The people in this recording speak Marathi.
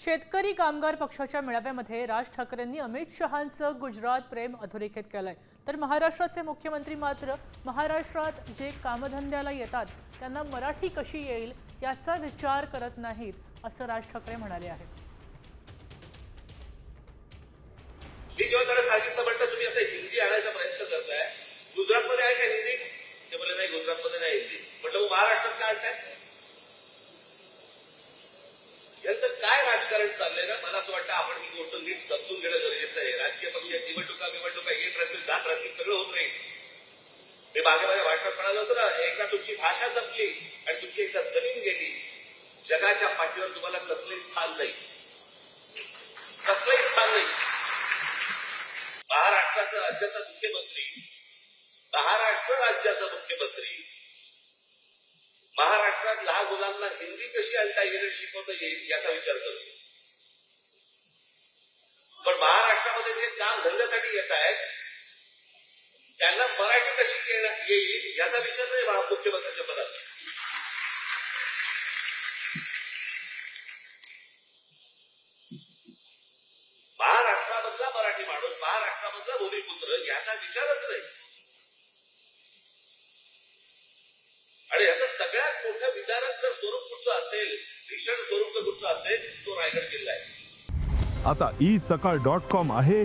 शेतकरी कामगार पक्षाच्या मेळाव्यामध्ये राज ठाकरेंनी अमित शहांचं गुजरात प्रेम अधोरेखित केलंय. तर महाराष्ट्राचे मुख्यमंत्री मात्र महाराष्ट्रात जे कामधंद्याला येतात त्यांना मराठी कशी येईल याचा विचार करत नाहीत असं राज ठाकरे म्हणाले आहेत. मी जेव्हा त्याला सांगितलं म्हटलं तुम्ही आता हिंदी आणायचा प्रयत्न करताय. गुजरातमध्ये आहे का हिंदी? ते नाही गुजरातमध्ये नाही हिंदी. म्हटलं महाराष्ट्रात काय आणताय? यांचं काय राजकारण चाललंय ना मला असं वाटतं आपण ही गोष्ट नीट समजून घेणं गरजेचं आहे. राजकीय पक्ष निवडणुका निवडणुका येत राहतील जात राहतील सगळं होत राहील. मी मागे माझ्या वाटत म्हणालो होतो ना एकदा तुमची भाषा संपली आणि तुमची एकदा जमीन गेली जगाच्या पाठीवर तुम्हाला कसलंही स्थान नाही. कसलंही स्थान नाही. महाराष्ट्राचा राज्याचा मुख्यमंत्री महाराष्ट्र राज्याचा मुख्यमंत्री महाराष्ट्रात लहान मुलांना हिंदी कशी आणता येईल शिकवता येईल याचा विचार करतो पण महाराष्ट्रामध्ये जे काम धंद्यासाठी येत आहेत त्यांना मराठी कशी येईल याचा विचार नाही मुख्यमंत्र्यांच्या पदात महाराष्ट्रामधला मराठी माणूस महाराष्ट्रामधला भूमिपुत्र याचा विचारच नाही. आणि याचं सगळ्यात मोठं विधानात जर स्वरूप कुठचं असेल भीषण स्वरूप कुठचं असेल तो रायगड जिल्हा आहे. आता ई सकाळ डॉट कॉम आहे.